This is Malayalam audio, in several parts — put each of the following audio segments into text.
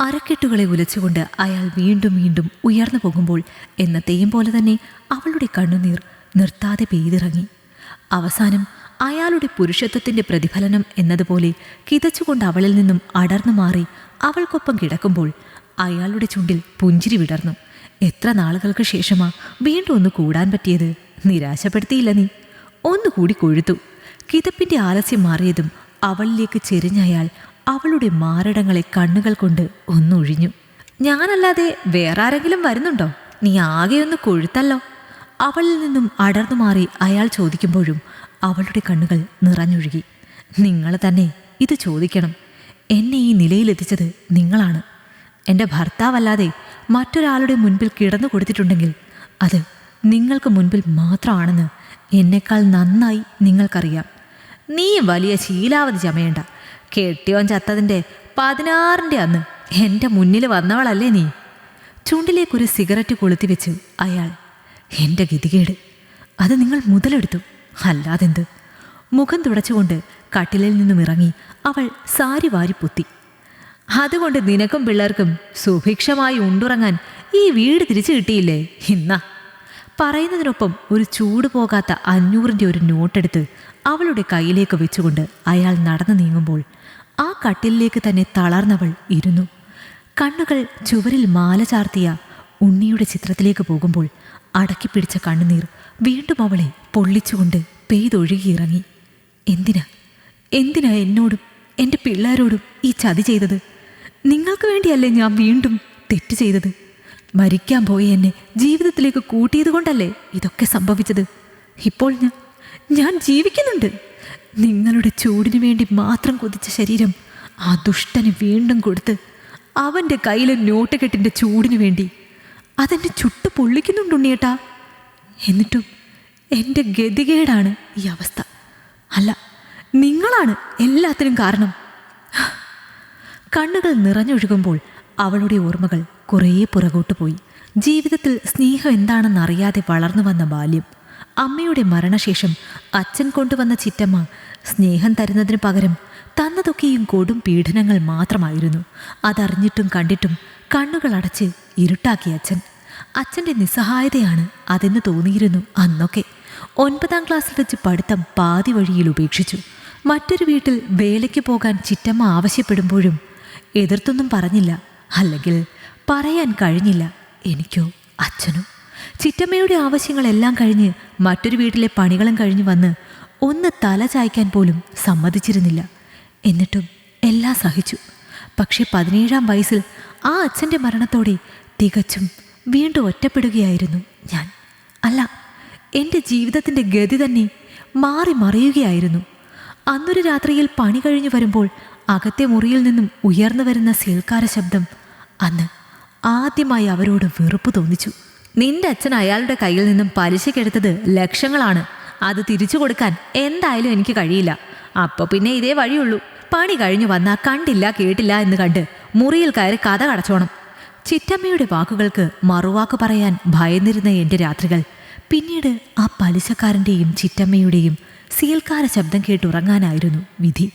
അരക്കെട്ടുകളെ ഉലച്ചുകൊണ്ട് അയാൾ വീണ്ടും വീണ്ടും ഉയർന്നു പോകുമ്പോൾ എന്നത്തെയും പോലെ തന്നെ അവളുടെ കണ്ണുനീർ നിർത്താതെ പെയ്തിറങ്ങി. അവസാനം അയാളുടെ പുരുഷത്വത്തിന്റെ പ്രതിഫലനം എന്നതുപോലെ കിതച്ചുകൊണ്ട് അവളിൽ നിന്നും അടർന്നു മാറി അവൾക്കൊപ്പം കിടക്കുമ്പോൾ അയാളുടെ ചുണ്ടിൽ പുഞ്ചിരി വിടർന്നു. എത്ര നാളുകൾക്ക് ശേഷമാ വീണ്ടും ഒന്ന് കൂടാൻ പറ്റിയത്? നിരാശപ്പെടുത്തിയില്ല നീ. ഒന്നുകൂടി കൊഴുത്തു. കിതപ്പിന്റെ ആലസ്യം മാറിയതും അവളിലേക്ക് ചെരിഞ്ഞയാൾ അവളുടെ മാരടങ്ങളെ കണ്ണുകൾ കൊണ്ട് ഒന്നൊഴിഞ്ഞു. ഞാനല്ലാതെ വേറെ ആരെങ്കിലും വരുന്നുണ്ടോ? നീ ആകെ ഒന്ന് കൊഴുത്തല്ലോ. അവളിൽ നിന്നും അടർന്നു മാറി അയാൾ ചോദിക്കുമ്പോഴും അവളുടെ കണ്ണുകൾ നിറഞ്ഞൊഴുകി. നിങ്ങൾ തന്നെ ഇത് ചോദിക്കണം. എന്നെ ഈ നിലയിലെത്തിച്ചത് നിങ്ങളാണ്. എന്റെ ഭർത്താവല്ലാതെ മറ്റൊരാളുടെ മുൻപിൽ കിടന്നു കൊടുത്തിട്ടുണ്ടെങ്കിൽ അത് നിങ്ങൾക്ക് മുൻപിൽ മാത്രമാണെന്ന് എന്നെക്കാൾ നന്നായി നിങ്ങൾക്കറിയാം. നീ വലിയ ശീലാവധി ചമയണ്ട. കെട്ടിയോൻ ചത്തതിന്റെ പതിനാറിന്റെ അന്ന് എന്റെ മുന്നിൽ വന്നവളല്ലേ നീ? ചുണ്ടിലേക്കൊരു സിഗരറ്റ് കൊളുത്തി വെച്ചു അയാൾ എന്റെ ഗതികേട് അത് നിങ്ങൾ മുതലെടുത്തു. അല്ലാതെന്ത്? മുഖം തുടച്ചുകൊണ്ട് കട്ടിലിൽ നിന്നും ഇറങ്ങി അവൾ സാരി വാരി പൊത്തി. അതുകൊണ്ട് നിനക്കും പിള്ളേർക്കും സുഭിക്ഷമായി ഉണ്ടുറങ്ങാൻ ഈ വീട് തിരിച്ചു കിട്ടിയില്ലേ? ഇന്ന. പറയുന്നതിനൊപ്പം ഒരു ചൂട് പോകാത്ത അഞ്ഞൂറിന്റെ ഒരു നോട്ടെടുത്ത് അവളുടെ കയ്യിലേക്ക് വെച്ചുകൊണ്ട് അയാൾ നടന്നു നീങ്ങുമ്പോൾ ആ കട്ടിലിലേക്ക് തന്നെ തളർന്നവൾ ഇരുന്നു. കണ്ണുകൾ ചുവരിൽ മാല ചാർത്തിയ ഉണ്ണിയുടെ ചിത്രത്തിലേക്ക് പോകുമ്പോൾ അടക്കി പിടിച്ച കണ്ണുനീർ വീണ്ടും അവളെ പൊള്ളിച്ചുകൊണ്ട് പെയ്തൊഴുകിയിറങ്ങി എന്തിനാ? എന്തിനാ എന്നോടും എന്റെ പിള്ളേരോടും ഈ ചതി ചെയ്തത്? നിങ്ങൾക്ക് വേണ്ടിയല്ലേ ഞാൻ വീണ്ടും തെറ്റ് ചെയ്തത്? മരിക്കാൻ പോയി എന്നെ ജീവിതത്തിലേക്ക് കൂട്ടിയത് കൊണ്ടല്ലേ ഇതൊക്കെ സംഭവിച്ചത്? ഇപ്പോൾ ഞാൻ ഞാൻ ജീവിക്കുന്നുണ്ട്. നിങ്ങളുടെ ചൂടിനു വേണ്ടി മാത്രം കൊതിച്ച ശരീരം ആ ദുഷ്ടന് വീണ്ടും കൊടുത്ത് അവന്റെ കയ്യിലെ നോട്ടുകെട്ടിന്റെ ചൂടിനു വേണ്ടി അതെന്നെ ചുട്ടു പൊള്ളിക്കുന്നുണ്ടുണ്ണിയേട്ടാ എന്നിട്ടും എന്റെ ഗതികേടാണ് ഈ അവസ്ഥ. അല്ല നിങ്ങളാണ് എല്ലാത്തിനും കാരണം. കണ്ണുകൾ നിറഞ്ഞൊഴുകുമ്പോൾ അവളുടെ ഓർമ്മകൾ കുറേ പുറകോട്ട് പോയി. ജീവിതത്തിൽ സ്നേഹം എന്താണെന്നറിയാതെ വളർന്നു വന്ന ബാല്യം. അമ്മയുടെ മരണശേഷം അച്ഛൻ കൊണ്ടുവന്ന ചിറ്റമ്മ സ്നേഹം തരുന്നതിന് പകരം തന്നതൊക്കെയും കൊടും പീഡനങ്ങൾ മാത്രമായിരുന്നു. അതറിഞ്ഞിട്ടും കണ്ടിട്ടും കണ്ണുകൾ അടച്ച് ഇരുട്ടാക്കി അച്ഛൻ. അച്ഛന്റെ നിസ്സഹായതയാണ് അതെന്ന് തോന്നിയിരുന്നു അന്നൊക്കെ. ഒൻപതാം ക്ലാസ്സിൽ വെച്ച് പഠിത്തം പാതി വഴിയിൽ ഉപേക്ഷിച്ചു. മറ്റൊരു വീട്ടിൽ വേലയ്ക്ക് പോകാൻ ചിറ്റമ്മ ആവശ്യപ്പെടുമ്പോഴും എതിർത്തൊന്നും പറഞ്ഞില്ല. അല്ലെങ്കിൽ പറയാൻ കഴിഞ്ഞില്ല. എനിക്കോ അച്ഛനോ? ചിറ്റമ്മയുടെ ആവശ്യങ്ങളെല്ലാം കഴിഞ്ഞ് മറ്റൊരു വീട്ടിലെ പണികളും കഴിഞ്ഞ് വന്ന് ഒന്ന് തല ചായ്ക്കാൻ പോലും സമ്മതിച്ചിരുന്നില്ല. എന്നിട്ടും എല്ലാം സഹിച്ചു. പക്ഷേ പതിനേഴാം വയസ്സിൽ ആ അച്ഛന്റെ മരണത്തോടെ തികച്ചും വീണ്ടും ഒറ്റപ്പെടുകയായിരുന്നു ഞാൻ. അല്ല എന്റെ ജീവിതത്തിന്റെ ഗതി തന്നെ മാറി മറിയുകയായിരുന്നു. അന്നൊരു രാത്രിയിൽ പണി കഴിഞ്ഞു വരുമ്പോൾ അകത്തെ മുറിയിൽ നിന്നും ഉയർന്നു വരുന്ന സീൽക്കാര ശബ്ദം അന്ന് ആദ്യമായി അവരോട് വെറുപ്പ് തോന്നിച്ചു. നിന്റെ അച്ഛൻ അയാളുടെ കയ്യിൽ നിന്നും പലിശക്കെടുത്തത് ലക്ഷങ്ങളാണ്. അത് തിരിച്ചു കൊടുക്കാൻ എന്തായാലും എനിക്ക് കഴിയില്ല. അപ്പൊ പിന്നെ ഇതേ വഴിയുള്ളൂ. പണി കഴിഞ്ഞു വന്നാൽ കണ്ടില്ല കേട്ടില്ല എന്ന് കണ്ട് മുറിയിൽ കയറി കഥ കടച്ചോണം. ചിറ്റമ്മയുടെ വാക്കുകൾക്ക് മറുവാക്ക് പറയാൻ ഭയന്നിരുന്ന എന്റെ രാത്രികൾ. പിന്നീട് ആ പലിശക്കാരന്റെയും ചിറ്റമ്മയുടെയും സീൽക്കാര ശബ്ദം കേട്ടുറങ്ങാനായിരുന്നു വിധി.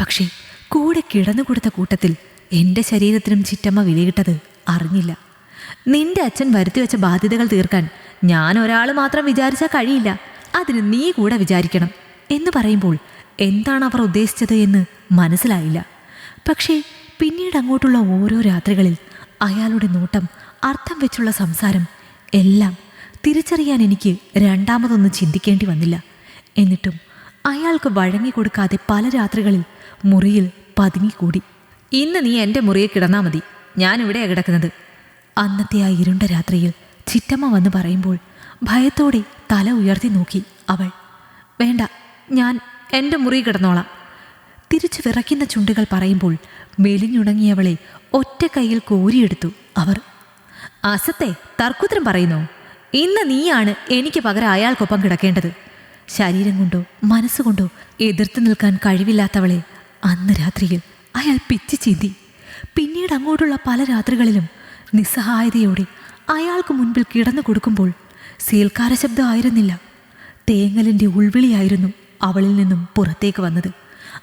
പക്ഷേ കൂടെ കിടന്നുകൊടുത്ത കൂട്ടത്തിൽ എന്റെ ശരീരത്തിനും ചിറ്റമ്മ വിലയിട്ടത് അറിഞ്ഞില്ല. നിന്റെ അച്ഛൻ വരുത്തി വെച്ച ബാധ്യതകൾ തീർക്കാൻ ഞാൻ ഒരാൾ മാത്രം വിചാരിച്ചാൽ കഴിയില്ല. അതിന് നീ കൂടെ വിചാരിക്കണം. എന്ന് പറയുമ്പോൾ എന്താണ് അവർ ഉദ്ദേശിച്ചത് എന്ന് മനസ്സിലായില്ല. പക്ഷേ പിന്നീട് അങ്ങോട്ടുള്ള ഓരോ രാത്രികളിൽ അയാളുടെ നോട്ടം അർത്ഥം വെച്ചുള്ള സംസാരം എല്ലാം തിരിച്ചറിയാൻ എനിക്ക് രണ്ടാമതൊന്നും ചിന്തിക്കേണ്ടി വന്നില്ല. എന്നിട്ടും അയാൾക്ക് വഴങ്ങിക്കൊടുക്കാതെ പല രാത്രികളിൽ മുറിയിൽ പതുങ്ങിക്കൂടി. ഇന്ന് നീ എന്റെ മുറിയിൽ കിടന്നാൽ മതി. ഞാൻ ഇവിടെയാണ് കിടക്കുന്നത്. അന്നത്തെ ആ ഇരുണ്ട രാത്രിയിൽ ചിറ്റമ്മ വന്ന് പറയുമ്പോൾ ഭയത്തോടെ തല ഉയർത്തി നോക്കി അവൾ. വേണ്ട ഞാൻ എന്റെ മുറി കിടന്നോളാം. തിരിച്ചു വിറയ്ക്കുന്ന ചുണ്ടുകൾ പറയുമ്പോൾ മെലിഞ്ഞുണങ്ങിയവളെ ഒറ്റ കൈയിൽ കോരിയെടുത്തു അവർ. അസത്തെ തർക്കുത്തരം പറയുന്നു. ഇന്ന് നീയാണ് എനിക്ക് പകരം അയാൾക്കൊപ്പം കിടക്കേണ്ടത്. ശരീരം കൊണ്ടോ മനസ്സുകൊണ്ടോ എതിർത്ത് നിൽക്കാൻ കഴിവില്ലാത്തവളെ അന്ന് രാത്രിയിൽ അയാൾ പിച്ചി ചീന്തി. പിന്നീട് അങ്ങോട്ടുള്ള പല രാത്രികളിലും നിസ്സഹായതയോടെ അയാൾക്ക് മുൻപിൽ കിടന്നു കൊടുക്കുമ്പോൾ സീൽക്കാര ശബ്ദമായിരുന്നില്ല തേങ്ങലിന്റെ ഉൾവിളിയായിരുന്നു അവളിൽ നിന്നും പുറത്തേക്ക് വന്നത്.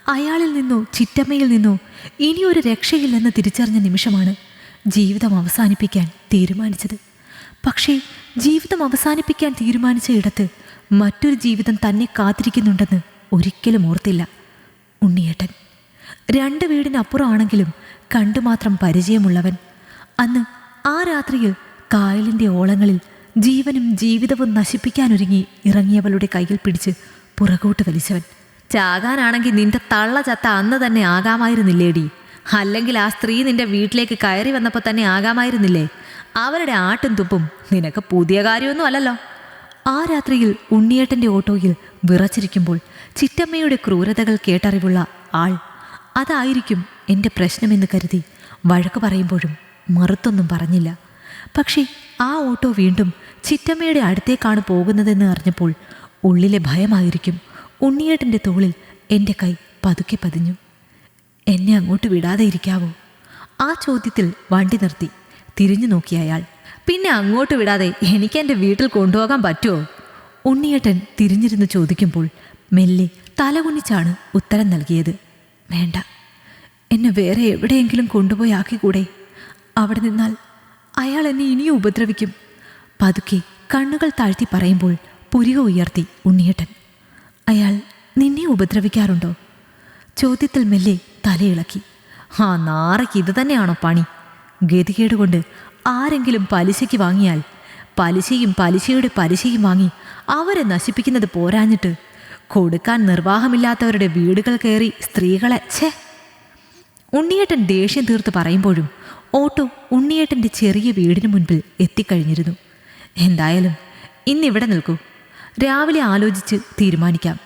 അയാളിൽ നിന്നോ ചിറ്റമ്മയിൽ നിന്നോ ഇനിയൊരു രക്ഷയില്ലെന്ന് തിരിച്ചറിഞ്ഞ നിമിഷമാണ് ജീവിതം അവസാനിപ്പിക്കാൻ തീരുമാനിച്ചത്. പക്ഷേ ജീവിതം അവസാനിപ്പിക്കാൻ തീരുമാനിച്ച ഇടത്ത് മറ്റൊരു ജീവിതം തന്നെ കാത്തിരിക്കുന്നുണ്ടെന്ന് ഒരിക്കലും ഓർത്തില്ല. ഉണ്ണിയേട്ടൻ. രണ്ട് വീടിനപ്പുറമാണെങ്കിലും കണ്ടുമാത്രം പരിചയമുള്ളവൻ അന്ന് ആ രാത്രിയിൽ കായലിന്റെ ഓളങ്ങളിൽ ജീവനും ജീവിതവും നശിപ്പിക്കാനൊരുങ്ങി ഇറങ്ങിയവളുടെ കയ്യിൽ പിടിച്ച് പുറകോട്ട് വലിച്ചവൻ. ചാകാനാണെങ്കിൽ നിന്റെ തള്ള ചത്ത അന്ന് തന്നെ ആകാമായിരുന്നില്ലേടി? അല്ലെങ്കിൽ ആ സ്ത്രീ നിന്റെ വീട്ടിലേക്ക് കയറി വന്നപ്പോൾ തന്നെ ആകാമായിരുന്നില്ലേ? അവരുടെ ആട്ടും തുപ്പും നിനക്ക് പുതിയ കാര്യമൊന്നും അല്ലല്ലോ. ആ രാത്രിയിൽ ഉണ്ണിയേട്ടന്റെ ഓട്ടോയിൽ വിറച്ചിരിക്കുമ്പോൾ ചിറ്റമ്മയുടെ ക്രൂരതകൾ കേട്ടറിവുള്ള ആൾ അതായിരിക്കും എന്റെ പ്രശ്നമെന്ന് കരുതി വഴക്ക് പറയുമ്പോഴും മറുത്തൊന്നും പറഞ്ഞില്ല. പക്ഷേ ആ ഓട്ടോ വീണ്ടും ചിറ്റമ്മയുടെ അടുത്തേക്കാണ് പോകുന്നതെന്ന് അറിഞ്ഞപ്പോൾ ഉള്ളിലെ ഭയമായിരിക്കും. ഉണ്ണിയേട്ടന്റെ തോളിൽ എന്റെ കൈ പതുക്കെ പതിഞ്ഞു. എന്നെ അങ്ങോട്ട് വിടാതെ ഇരിക്കാവോ? ആ ചോദ്യത്തിൽ വണ്ടി നിർത്തി. തിരിഞ്ഞു നോക്കിയ അയാൾ. പിന്നെ അങ്ങോട്ട് വിടാതെ എനിക്ക് എന്റെ വീട്ടിൽ കൊണ്ടുപോകാൻ പറ്റുമോ? ഉണ്ണിയേട്ടൻ തിരിഞ്ഞിരുന്ന് ചോദിക്കുമ്പോൾ മെല്ലെ തലകുനിച്ചാണ് ഉത്തരം നൽകിയത്. വേണ്ട. എന്നെ വേറെ എവിടെയെങ്കിലും കൊണ്ടുപോയി ആക്കിക്കൂടെ? അവിടെ നിന്നാൽ അയാൾ എന്നെ ഇനിയും ഉപദ്രവിക്കും. പതുക്കെ കണ്ണുകൾ താഴ്ത്തി പറയുമ്പോൾ പുരിക ഉയർത്തി ഉണ്ണിയേട്ടൻ അയാൾ നിന്നെ ഉപദ്രവിക്കാറുണ്ടോ? ചോദ്യത്തിൽ മെല്ലെ തലയിളക്കി ആ നാറയ്ക്ക് ഇത് തന്നെയാണോ പണി? ഗതികേട് കൊണ്ട് ആരെങ്കിലും പലിശയ്ക്ക് വാങ്ങിയാൽ പലിശയും പലിശയുടെ പലിശയും വാങ്ങി അവരെ നശിപ്പിക്കുന്നത് പോരാഞ്ഞിട്ട് കൊടുക്കാൻ നിർവാഹമില്ലാത്തവരുടെ വീടുകൾ കയറി സ്ത്രീകളെ ഛേ! ഉണ്ണിയേട്ടൻ ദേഷ്യം തീർത്ത് പറയുമ്പോഴും ഓട്ടോ ഉണ്ണിയേട്ടന്റെ ചെറിയ വീടിന് മുൻപിൽ എത്തിക്കഴിഞ്ഞിരുന്നു. എന്തായാലും ഇന്നിവിടെ നിൽക്കൂ. രാവിലെ ആലോചിച്ച് തീരുമാനിക്കാം.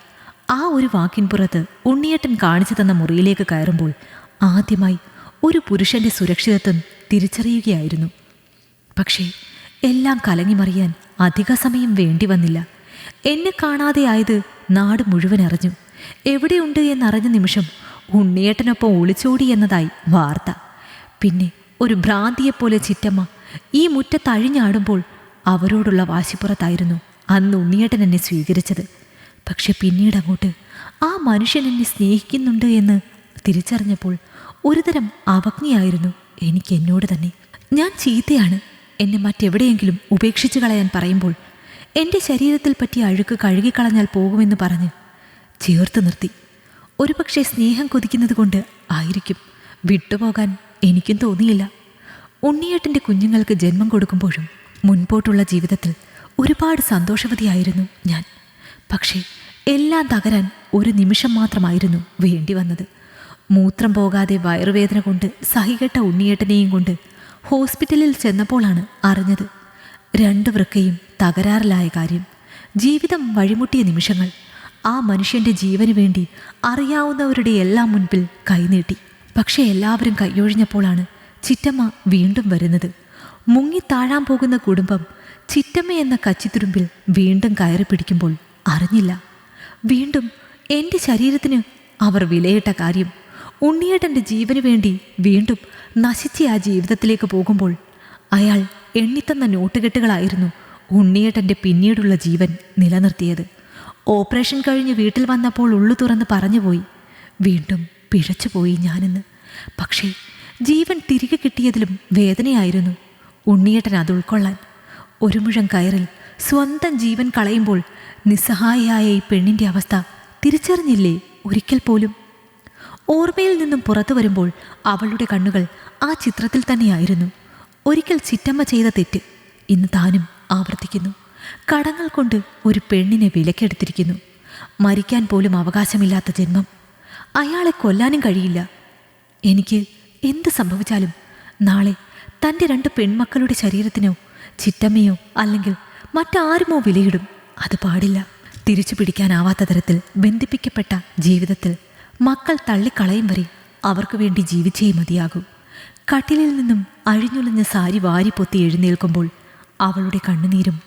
ആ ഒരു വാക്കിൻ പുറത്ത് ഉണ്ണിയേട്ടൻ കാണിച്ചു തന്ന മുറിയിലേക്ക് കയറുമ്പോൾ ആദ്യമായി ഒരു പുരുഷന്റെ സുരക്ഷിതത്വം തിരിച്ചറിയുകയായിരുന്നു. പക്ഷേ എല്ലാം കലങ്ങിമറിയാൻ അധിക സമയം വേണ്ടി വന്നില്ല. എന്നെ കാണാതെയായത് നാട് മുഴുവൻ അറിഞ്ഞു. എവിടെയുണ്ട് എന്നറിഞ്ഞ നിമിഷം ഉണ്ണിയേട്ടനൊപ്പം ഒളിച്ചോടി എന്നതായി വാർത്ത. പിന്നെ ഒരു ഭ്രാന്തിയെപ്പോലെ ചിറ്റമ്മ ഈ മുറ്റത്തഴിഞ്ഞാടുമ്പോൾ അവരോടുള്ള വാശിപ്പുറത്തായിരുന്നു അന്ന് ഉണ്ണിയേട്ടൻ എന്നെ സ്വീകരിച്ചത്. പക്ഷെ പിന്നീട് അങ്ങോട്ട് ആ മനുഷ്യൻ എന്നെ സ്നേഹിക്കുന്നുണ്ട് എന്ന് തിരിച്ചറിഞ്ഞപ്പോൾ ഒരുതരം അവജ്ഞയായിരുന്നു എനിക്ക് എന്നോട് തന്നെ. ഞാൻ ചീത്തയാണ് എന്നെ മറ്റെവിടെയെങ്കിലും ഉപേക്ഷിച്ചു കളയാൻ പറയുമ്പോൾ എന്റെ ശരീരത്തിൽ പറ്റിയ അഴുക്ക് കഴുകിക്കളഞ്ഞാൽ പോകുമെന്ന് പറഞ്ഞ് ചേർത്ത് നിർത്തി. ഒരുപക്ഷെ സ്നേഹം കൊതിക്കുന്നത് കൊണ്ട് ആയിരിക്കും. വിട്ടുപോകാൻ എനിക്കും തോന്നിയില്ല. ഉണ്ണിയേട്ടന്റെ കുഞ്ഞുങ്ങൾക്ക് ജന്മം കൊടുക്കുമ്പോഴും മുൻപോട്ടുള്ള ജീവിതത്തിൽ ഒരുപാട് സന്തോഷവതിയായിരുന്നു ഞാൻ. പക്ഷേ എല്ലാം തകരാൻ ഒരു നിമിഷം മാത്രമായിരുന്നു വേണ്ടി വന്നത്. മൂത്രം പോകാതെ വയറുവേദന കൊണ്ട് സഹികെട്ട ഉണ്ണിയേട്ടനെയും കൊണ്ട് ഹോസ്പിറ്റലിൽ ചെന്നപ്പോഴാണ് അറിഞ്ഞത്. രണ്ട് വൃക്കയും തകരാറിലായ കാര്യം. ജീവിതം വഴിമുട്ടിയ നിമിഷങ്ങൾ. ആ മനുഷ്യന്റെ ജീവന് വേണ്ടി അറിയാവുന്നവരുടെ എല്ലാം മുൻപിൽ കൈനീട്ടി. പക്ഷേ എല്ലാവരും കൈയൊഴിഞ്ഞപ്പോഴാണ് ചിറ്റമ്മ വീണ്ടും വരുന്നത്. മുങ്ങി താഴാൻ പോകുന്ന കുടുംബം ചിറ്റമ്മ എന്ന കച്ചിത്തുരുമ്പിൽ വീണ്ടും കയറി പിടിക്കുമ്പോൾ അറിഞ്ഞില്ല. വീണ്ടും എന്റെ ശരീരത്തിന് അവർ വിലയിട്ട കാര്യം ഉണ്ണിയേട്ടന്റെ ജീവന് വേണ്ടി വീണ്ടും നശിച്ച ആ ജീവിതത്തിലേക്ക് പോകുമ്പോൾ അയാൾ എണ്ണിത്തന്ന നോട്ടുകെട്ടുകളായിരുന്നു ഉണ്ണിയേട്ടന്റെ പിന്നീടുള്ള ജീവൻ നിലനിർത്തിയത്. ഓപ്പറേഷൻ കഴിഞ്ഞ് വീട്ടിൽ വന്നപ്പോൾ ഉള്ളു തുറന്ന് പറഞ്ഞുപോയി. വീണ്ടും പിഴച്ചുപോയി ഞാനെന്ന്. പക്ഷേ ജീവൻ തിരികെ കിട്ടിയതിലും വേദനയായിരുന്നു. ഉണ്ണിയേട്ടൻ അത് ഉൾക്കൊള്ളാൻ ഒരു മുഴം കയറിൽ സ്വന്തം ജീവൻ കളയുമ്പോൾ നിസ്സഹായയായ ഈ പെണ്ണിന്റെ അവസ്ഥ തിരിച്ചറിഞ്ഞില്ലേ ഒരിക്കൽ പോലും? ഓർമ്മയിൽ നിന്നും പുറത്തു വരുമ്പോൾ അവളുടെ കണ്ണുകൾ ആ ചിത്രത്തിൽ തന്നെയായിരുന്നു. ഒരിക്കൽ ചിറ്റമ്മ ചെയ്ത തെറ്റ് ഇന്ന് താനും ആവർത്തിക്കുന്നു. കടങ്ങൾ കൊണ്ട് ഒരു പെണ്ണിനെ വിലക്കെടുത്തിരിക്കുന്നു. മരിക്കാൻ പോലും അവകാശമില്ലാത്ത ജന്മം. അയാളെ കൊല്ലാനും കഴിയില്ല. എനിക്ക് എന്ത് സംഭവിച്ചാലും നാളെ തന്റെ രണ്ട് പെൺമക്കളുടെ ശരീരത്തിനോ ചിറ്റമ്മയോ അല്ലെങ്കിൽ മറ്റാരുമോ വിലയിടും. അത് പാടില്ല. തിരിച്ചു പിടിക്കാനാവാത്ത തരത്തിൽ ബന്ധിപ്പിക്കപ്പെട്ട ജീവിതത്തിൽ മക്കൾ തള്ളിക്കളയും വരെ അവർക്ക് വേണ്ടി ജീവിച്ചേ മതിയാകൂ. കട്ടിലിൽ നിന്നും അഴിഞ്ഞുലഞ്ഞ സാരി വാരി പൊത്തി എഴുന്നേൽക്കുമ്പോൾ അവളുടെ കണ്ണുനീരും